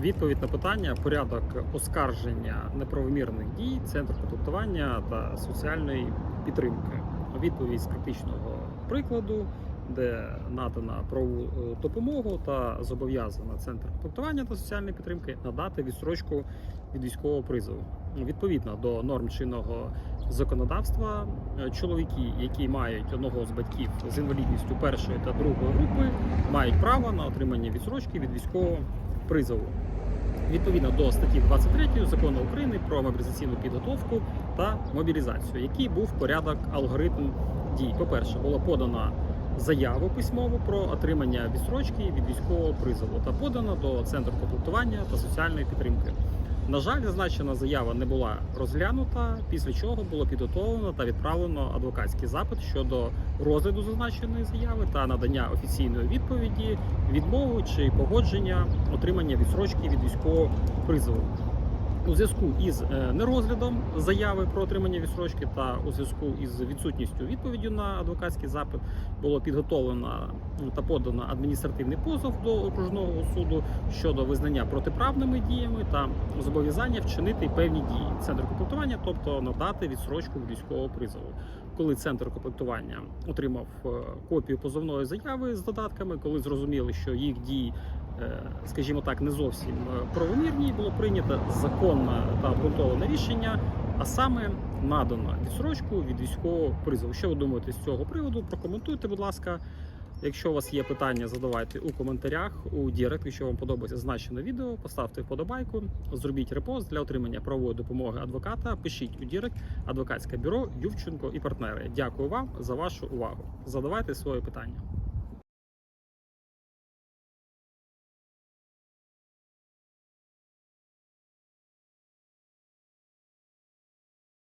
Відповідь на питання, порядок оскарження неправомірних дій, центру контактування та соціальної підтримки. Відповідь з практичного прикладу, де надана правову е, допомогу та зобов'язана центр контактування та соціальної підтримки надати відстрочку від військового призову. Відповідно до норм чинного законодавства, е, чоловіки, які мають одного з батьків з інвалідністю першої та другої групи, мають право на отримання відсрочки від військового призову. Відповідно до статті 23 закону України про мобілізаційну підготовку та мобілізацію, який був порядок алгоритм дій. По-перше, була подана заяву письмову про отримання відсрочки від військового призову та подано до центру комплектування та соціальної підтримки. На жаль, зазначена заява не була розглянута, після чого було підготовлено та відправлено адвокатський запит щодо розгляду зазначеної заяви та надання офіційної відповіді, відмови чи погодження отримання відсрочки від військового призову. У зв'язку із е, нерозглядом заяви про отримання відсрочки та у зв'язку із відсутністю відповіді на адвокатський запит було підготовлено та подано адміністративний позов до окружного суду щодо визнання протиправними діями та зобов'язання вчинити певні дії центру комплектування, тобто надати відсрочку військового призову. Коли центр комплектування отримав е, копію позовної заяви з додатками, коли зрозуміли, що їх дії скажімо так, не зовсім е, правомірні, було прийнято законне та обґрунтоване рішення, а саме надано відсрочку від військового призову. Що ви думаєте з цього приводу? Прокоментуйте, будь ласка. Якщо у вас є питання, задавайте у коментарях у Дірект. Якщо вам подобається зазначене відео, поставте вподобайку, зробіть репост для отримання правової допомоги адвоката. Пишіть у Дірект адвокатське бюро Ювченко і партнери. Дякую вам за вашу увагу. Задавайте свої питання.